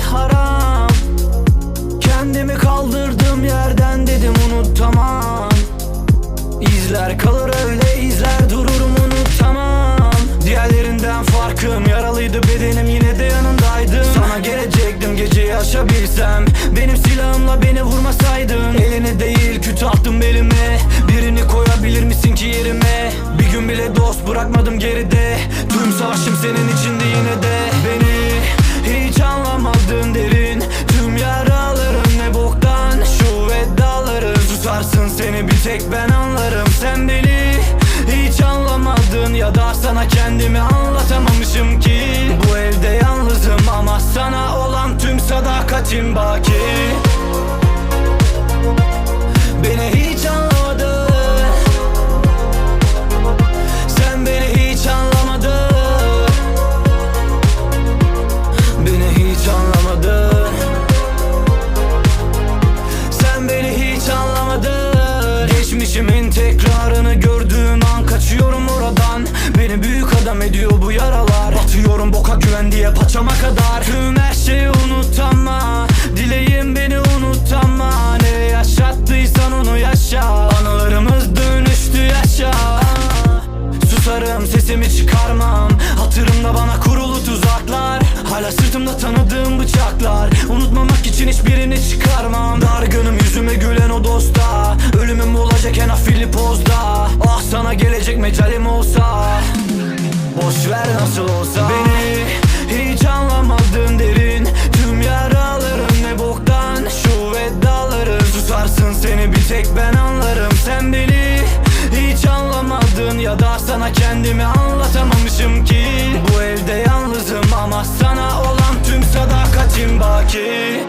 haram. Kendimi kaldırdım yerden dedim unutamam. İzler kalır öyle izler dururum unutamam. Diğerlerinden farkım yaralıydı bedenim yine de yanındaydım. Sana gelecektim geceyi aşabilsem Benim silahımla beni vurmasaydın. Eline değil küt attım belime. Birini koyabilir misin ki yerime? Bir gün bile dost bırakmadım geride. Tüm savaşım senin içinde yine de hiç anlamadın derin. Tüm yaralarım ne boktan. Şu vedaları susarsın seni bir tek ben anlarım. Sen beni hiç anlamadın Ya da sana kendimi anlatamamışım ki. Bu evde yalnızım ama sana olan tüm sadakatim baki. Beni hiç paçama kadar. Tüm her şeyi unut ama Dileğim beni unut ama Ne yaşattıysan onu yaşa. Anılarımız dönüştü yaşa. Susarım sesimi çıkarmam. Hatırımda bana kurulu tuzaklar. Hala sırtımda tanıdığım bıçaklar. Unutmamak için hiçbirini çıkarmam. Dargınım yüzüme gülen o dosta. Ölümüm olacak en afilli pozda Ah sana gelecek mecalim olsa. Boş ver nasıl olsa. Beni susarsın seni. Bir tek ben anlarım. Sen beni hiç anlamadın Ya da sana kendimi anlatamamışım ki. Bu evde yalnızım ama sana olan tüm sadakatim baki